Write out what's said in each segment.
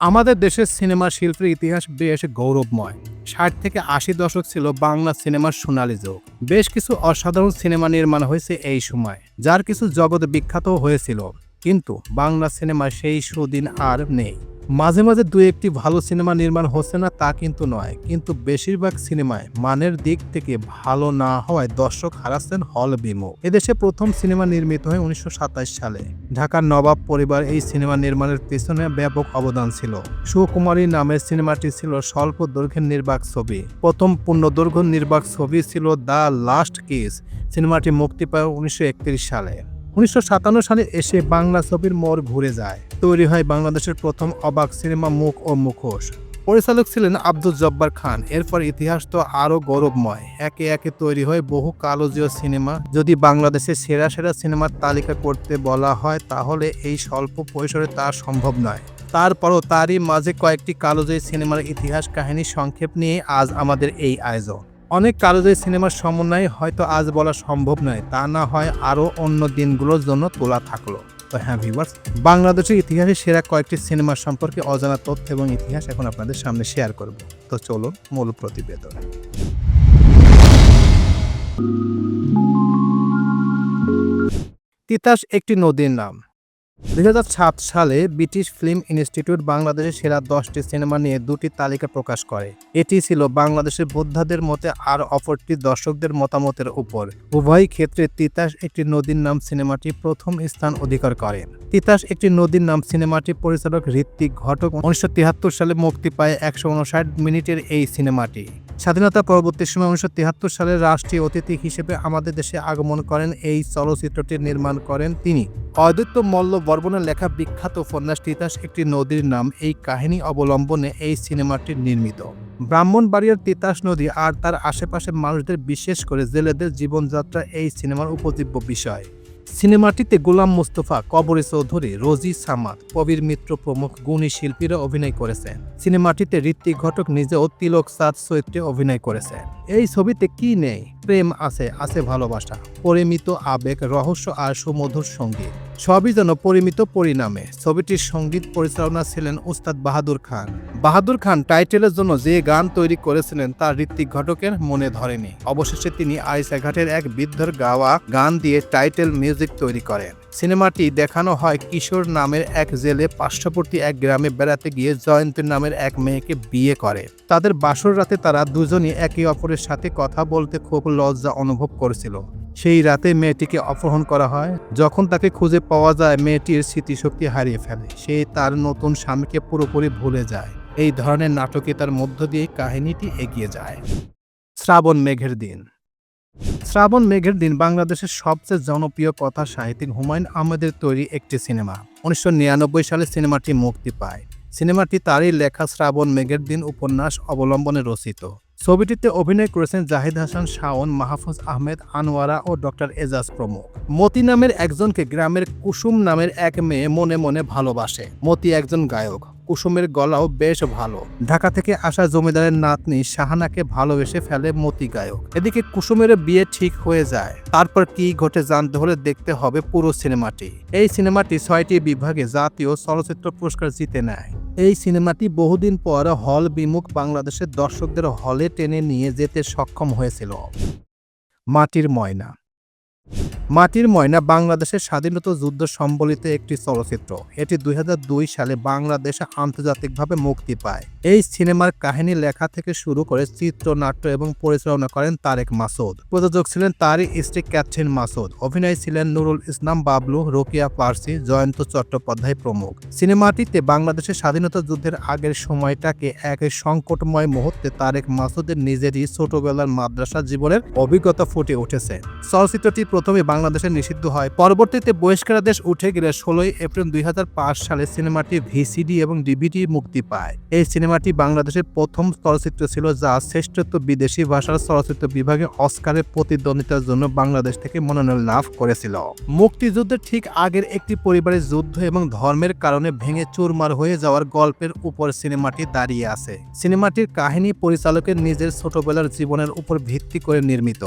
আমাদের দেশের সিনেমা শিল্পের ইতিহাস বেশ গৌরবময়। ষাট থেকে আশি দশক ছিল বাংলা সিনেমার সোনালী যুগ। বেশ কিছু অসাধারণ সিনেমা নির্মাণ হয়েছে এই সময়, যার কিছু জগৎ বিখ্যাত হয়েছিল। কিন্তু বাংলা সিনেমা সেই সুদিন আর নেই। মাঝে মাঝে দু একটি ভালো সিনেমা নির্মাণ হচ্ছে না তা কিন্তু নয়, কিন্তু বেশিরভাগ সিনেমায় মানের দিক থেকে ভালো না হওয়ায় দর্শক হারাচ্ছেন হল বিমুখ। এদেশে প্রথম সিনেমা নির্মিত হয় উনিশশো সাতাশ সালে। ঢাকার নবাব পরিবার এই সিনেমা নির্মাণের পেছনে ব্যাপক অবদান ছিল। সুকুমারী নামের সিনেমাটি ছিল স্বল্প দৈর্ঘ্যের নির্বাক ছবি। প্রথম পূর্ণদৈর্ঘ্য নির্বাক ছবি ছিল দ্য লাস্ট কিস। সিনেমাটি মুক্তি পায় উনিশশো একত্রিশ সালে। উনিশশো সাতান্ন সালে এসে বাংলা ছবির মোড় ঘুরে যায়। তৈরি হয় বাংলাদেশের প্রথম অবাক সিনেমা মুখ ও মুখোশ। পরিচালক ছিলেন আব্দুল জব্বার খান। এরপর ইতিহাস তো আরও গৌরবময়। একে একে তৈরি হয় বহু কালোজীয় সিনেমা। যদি বাংলাদেশের সেরা সেরা সিনেমার তালিকা করতে বলা হয়, তাহলে এই স্বল্প পরিসরে তা সম্ভব নয়। তারপরও তারই মাঝে কয়েকটি কালোজয়ী সিনেমার ইতিহাস কাহিনী সংক্ষেপ নিয়ে আজ আমাদের এই আয়োজন। অনেক কালোজয়ী সিনেমার সমন্বয়ে হয়তো আজ বলা সম্ভব নয়, তা না হয় আরও অন্য দিনগুলোর জন্য তোলা থাকল। তো হ্যাঁ ভিউয়ার্স বাংলাদেশের ইতিহাসে সেরা কয়েকটি সিনেমা সম্পর্কে অজানা তথ্য এবং ইতিহাস এখন আপনাদের সামনে শেয়ার করব। তো চলুন মূল প্রতিবেদন। তিতাস একটি নদীর নাম। দুই হাজার সাত সালে ব্রিটিশ ফিল্ম ইনস্টিটিউট বাংলাদেশের সেরা দশটি সিনেমা নিয়ে দুটি তালিকা প্রকাশ করে। এটি ছিল বাংলাদেশের বোদ্ধাদের মতে আর অপরটি দর্শকদের মতামতের উপর। উভয় ক্ষেত্রে তিতাস একটি নদীর নাম সিনেমাটি প্রথম স্থান অধিকার করে। তিতাস একটি নদীর নাম সিনেমাটি পরিচালক ঋত্বিক ঘটক, উনিশশো তিয়াত্তর সালে মুক্তি পায় একশো উনষাট মিনিটের এই সিনেমাটি। স্বাধীনতা পরবর্তী সময় উনিশশো তিয়াত্তর সালে রাষ্ট্রীয় অতিথি হিসেবে আমাদের দেশে আগমন করেন এই চলচ্চিত্রটি নির্মাণ করেন তিনি। অদ্বৈত মল্ল বর্বনের লেখা বিখ্যাত উপন্যাস তিতাস একটি নদীর নাম। এই কাহিনী অবলম্বনে এই সিনেমাটি নির্মিত। ব্রাহ্মণবাড়িয়ার তিতাস নদী আর তার আশেপাশে মানুষদের বিশেষ করে জেলেদের জীবনযাত্রা এই সিনেমার উপজীব্য বিষয়। সিনেমাটিতে গোলাম মুস্তফা, কবরে চৌধুরী, রোজি সামাদ কবির মিত্র প্রমুখ গুণী শিল্পীরা অভিনয় করেছেন। সিনেমাটিতে ঋত্বিক ঘটক নিজেও তিলক সাদ চরিত্রে অভিনয় করেছেন। এই ছবিতে কি নেই? প্রেম আছে আছে ভালোবাসা, পরিমিত আবেগ, রহস্য আর সুমধুর সংগীত সবই যেন পরিমিত পরিণামে। ছবিটির সংগীত পরিচালনা ছিলেন উস্তাদ বাহাদুর খান। বাহাদুর খান টাইটেলের জন্য যে গান তৈরি করেছিলেন তা ঋত্বিক ঘটকের মনে ধরেনি। অবশেষে তিনি আইসাঘাটের এক বৃদ্ধর গাওয়া গান দিয়ে টাইটেল মিউজিক তৈরি করেন। সিনেমাটি দেখানো হয় কিশোর নামের এক জেলে পার্শ্ববর্তী এক গ্রামে বেড়াতে গিয়ে জয়ন্তী নামের এক মেয়েকে বিয়ে করে। তাদের বাসর রাতে তারা দুজনই একে অপরের সাথে কথা বলতে খুব লজ্জা অনুভব করেছিল। সেই রাতে মেয়েটিকে অপহরণ করা হয়। যখন তাকে খুঁজে পাওয়া যায়, মেয়েটির স্মৃতিশক্তি হারিয়ে ফেলে। সে তার নতুন স্বামীকে পুরোপুরি ভুলে যায়। এই ধরনের নাটকিতার মধ্য দিয়ে কাহিনীটি এগিয়ে যায়। শ্রাবণ মেঘের দিন। শ্রাবণ মেঘের দিন বাংলাদেশের সবচেয়ে জনপ্রিয় কথা সাহিত্যিক হুমায়ুন আহমেদের তৈরি একটি সিনেমা। উনিশশো নিরানব্বই সালে সিনেমাটি মুক্তি পায়। সিনেমাটি তারই লেখা শ্রাবণ মেঘের দিন উপন্যাস অবলম্বনে রচিত। ছবিটিতে অভিনয় করেছেন জাহিদ হাসান, শাওন, মাহফুজ আহমেদ, আনোয়ারা ও ডক্টর এজাজ প্রমুখ। মতি নামের একজনকে গ্রামের কুসুম নামের এক মেয়ে মনে মনে ভালোবাসে। মতি একজন গায়ক। কুসুমের গলাও বেশ ভালো। ঢাকা থেকে আসা জমিদারের নাতনি শাহানাকে ভালোবেসে ফেলে মতি গায়ক এদিকে কুসুমের বিয়ে ঠিক হয়ে যায়। তারপর কি ঘটে জানতে হলে দেখতে হবে পুরো সিনেমাটি। এই সিনেমাটি ছয়টি বিভাগে জাতীয় চলচ্চিত্র পুরস্কার জিতে নেয়। এই সিনেমাটি বহুদিন পর হল বিমুখ বাংলাদেশের দর্শকদের হলে টেনে নিয়ে যেতে সক্ষম হয়েছিল। মাটির ময়না মাটির ময়না বাংলাদেশের স্বাধীনতা যুদ্ধ সম্বলিত একটি চলচ্চিত্র। এটি দুই হাজার দুই সালে বাংলাদেশে আন্তর্জাতিকভাবে মুক্তি পায়। এই সিনেমার কাহিনী লেখা থেকে শুরু করে চিত্রনাট্য এবং পরিচালনা করেন তারেক মাসুদ। প্রযোজক ছিলেন তারই স্ত্রী ক্যাথরিন মাসুদ। অভিনয় ছিলেন নুরুল ইসলাম, বাবলু, রোকিয়া পার্সি, জয়ন্ত চট্টোপাধ্যায় প্রমুখ। সিনেমাটিতে বাংলাদেশের স্বাধীনতা যুদ্ধের আগের সময়টাকে এক সংকটময় মুহূর্তে তারেক মাসুদের নিজেরই ছোটবেলার মাদ্রাসা জীবনের অভিজ্ঞতা ফুটে উঠেছে। চলচ্চিত্রটি প্রথমে বাংলাদেশে নিষিদ্ধ হয়। পরবর্তীতে বহিষ্কারাদেশ উঠে গেলে ষোলোই এপ্রিল দুই সালে সিনেমাটি ভিসিডি এবং ডিভিডি মুক্তি পায়। এই সিনেমাটি বাংলাদেশের প্রথম চলচ্চিত্র ছিল যা শ্রেষ্ঠত্ব বিদেশি ভাষার চলচ্চিত্র বিভাগে অস্কারের প্রতিদ্বন্দ্বিতার জন্য বাংলাদেশ থেকে মনোনয়ন লাভ করেছিল। মুক্তিযুদ্ধের ঠিক আগের একটি পরিবারের যুদ্ধ এবং ধর্মের কারণে ভেঙে চুরমার হয়ে যাওয়ার গল্পের উপর সিনেমাটি দাঁড়িয়ে আছে। সিনেমাটির কাহিনী পরিচালকের নিজের ছোটবেলার জীবনের উপর ভিত্তি করে নির্মিত।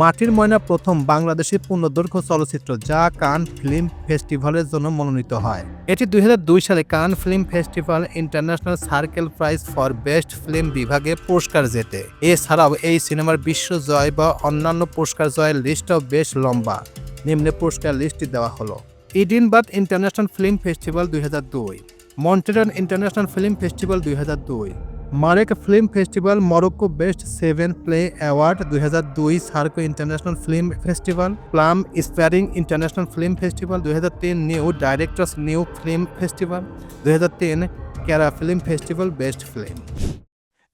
মাটির ময়না প্রথম বাংলাদেশে বাংলাদেশি পূর্ণদৈর্ঘ্য চলচ্চিত্র যা কান ফিল্ম ফেস্টিভ্যালের জন্য মনোনীত হয়। এটি দু হাজার দুই সালে Cannes film festival international circle prize for best film বিভাগে পুরস্কার জেতে। এছাড়াও এই সিনেমার বিশ্ব জয় বা অন্যান্য পুরস্কার জয়ের লিস্টও বেশ লম্বা। নিম্নে পুরস্কার লিস্টটি দেওয়া হলো ইডিনবার্গ ইন্টারন্যাশনাল ফিল্ম ফেস্টিভ্যাল দুই মন্টেরান ইন্টারন্যাশনাল ফিল্ম ফেস্টিভ্যাল দুই হাজার দুই। Marrakech film festival Morocco best seven play award দুই হাজার দুই circo international film festival, Palm Springs international film festival, দুই হাজার তিন new directors new film festival, দুই হাজার তিন ক্যারা ফিল্ম ফেস্টিভ্যাল বেস্ট ফিল্ম।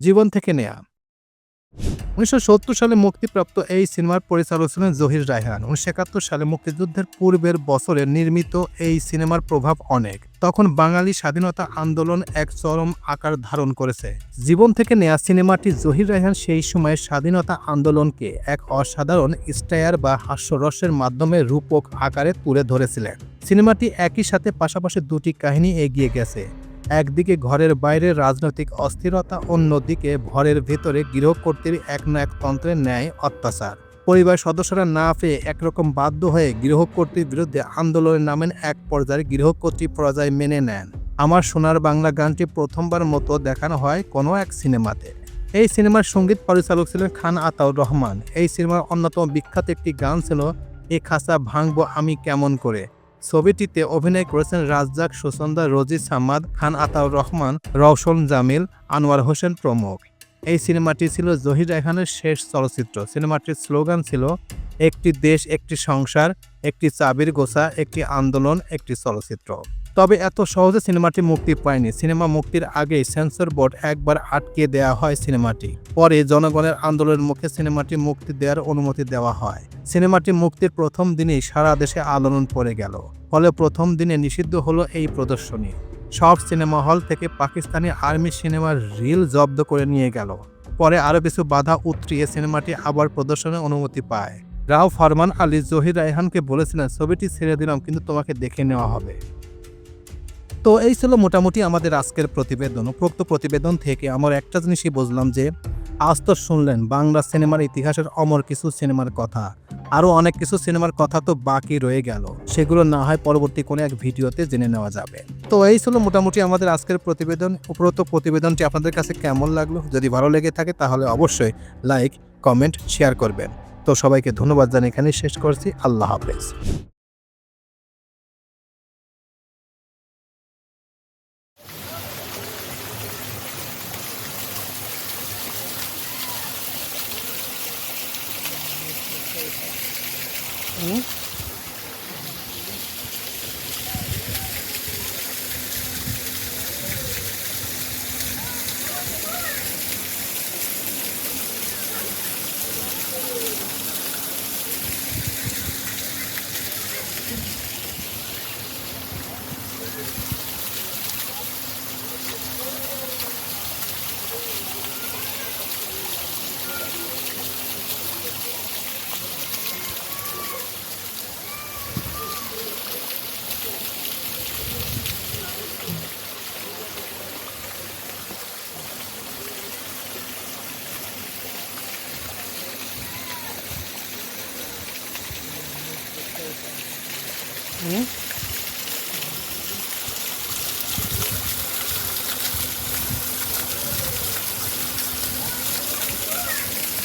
জীবন থেকে নেয়া। উনিশশো সত্তর সালে মুক্তিপ্রাপ্ত এই সিনেমার পরিচালক ছিলেন জহির রায়হান। উনিশশো একাত্তর সালে মুক্তিযুদ্ধের পূর্বের বছরে নির্মিত এই সিনেমার প্রভাব অনেক। তখন বাঙালি স্বাধীনতা আন্দোলন এক চরম আকার ধারণ করেছে। জীবন থেকে নেয়া সিনেমাটি জহির রায়হান সেই সময়ের স্বাধীনতা আন্দোলনকে এক অসাধারণ স্টায়ার বা হাস্যরসের মাধ্যমে রূপক আকারে তুলে ধরেছিলেন। সিনেমাটি একই সাথে পাশাপাশি দুটি কাহিনী এগিয়ে গেছে। একদিকে ঘরের বাইরে রাজনৈতিক অস্থিরতা, অন্যদিকে ঘরের ভেতরে গৃহকর্তীর এক না এক তন্ত্রের ন্যায় অত্যাচার। পরিবার সদস্যরা না পেয়ে একরকম বাধ্য হয়ে গৃহকর্তীর বিরুদ্ধে আন্দোলনে নামেন এক পর্যায়ে গৃহকর্তী পর্যায়ে মেনে নেন। আমার সোনার বাংলা গানটি প্রথমবার মতো দেখানো হয় কোনো এক সিনেমাতে। এই সিনেমার সংগীত পরিচালক ছিলেন খান আতাউর রহমান। এই সিনেমার অন্যতম বিখ্যাত একটি গান ছিল, এ খাসা ভাঙবো আমি কেমন করে? ছবিটিতে অভিনয় করেছেন রাজ্জাক সুসন্দা রোজি সামাদ, খান আতাউর রহমান, রওশন জামিল, আনোয়ার হোসেন প্রমুখ। এই সিনেমাটি ছিল জহির রায়খানের শেষ চলচ্চিত্র। সিনেমাটির স্লোগান ছিল, একটি দেশ, একটি সংসার, একটি চাবির গোছা, একটি আন্দোলন, একটি চলচ্চিত্র। তবে এত সহজে সিনেমাটি মুক্তি পায়নি। সিনেমা মুক্তির আগেই সেন্সর বোর্ড একবার আটকে দেওয়া হয় সিনেমাটি। পরে জনগণের আন্দোলনের মুখে সিনেমাটি মুক্তি দেওয়ার অনুমতি দেওয়া হয়। সিনেমাটি মুক্তির প্রথম দিনেই সারা দেশে আলোড়ন পড়ে গেল। ফলে প্রথম দিনে নিষিদ্ধ হলো এই প্রদর্শনী। সব সিনেমা হল থেকে পাকিস্তানি আর্মি সিনেমার রিল জব্দ করে নিয়ে গেল। পরে আরও কিছু বাধা উতরিয়ে সিনেমাটি আবার প্রদর্শনের অনুমতি পায়। রাও ফরমান আলী, জহির রায়হানকে বলেছিলেন, ছবিটি ছেড়ে দিলাম, কিন্তু তোমাকে দেখে নেওয়া হবে। তো এই ছিল মোটামুটি আমাদের আজকের প্রতিবেদন। উপরোক্ত প্রতিবেদন থেকে আমার একটা জিনিসই বুঝলাম যে, আজ তো শুনলেন বাংলা সিনেমার ইতিহাসের অমর কিছু সিনেমার কথা। আরও অনেক কিছু সিনেমার কথা তো বাকি রয়ে গেল। সেগুলো না হয় পরবর্তী কোনো এক ভিডিওতে জেনে নেওয়া যাবে। তো এই ছিল মোটামুটি আমাদের আজকের প্রতিবেদন। উপরোক্ত প্রতিবেদনটি আপনাদের কাছে কেমন লাগল? যদি ভালো লেগে থাকে তাহলে অবশ্যই লাইক, কমেন্ট, শেয়ার করবেন। তো সবাইকে ধন্যবাদ জানিয়ে এখানে শেষ করছি। আল্লাহ হাফেজ। Okay. Okay.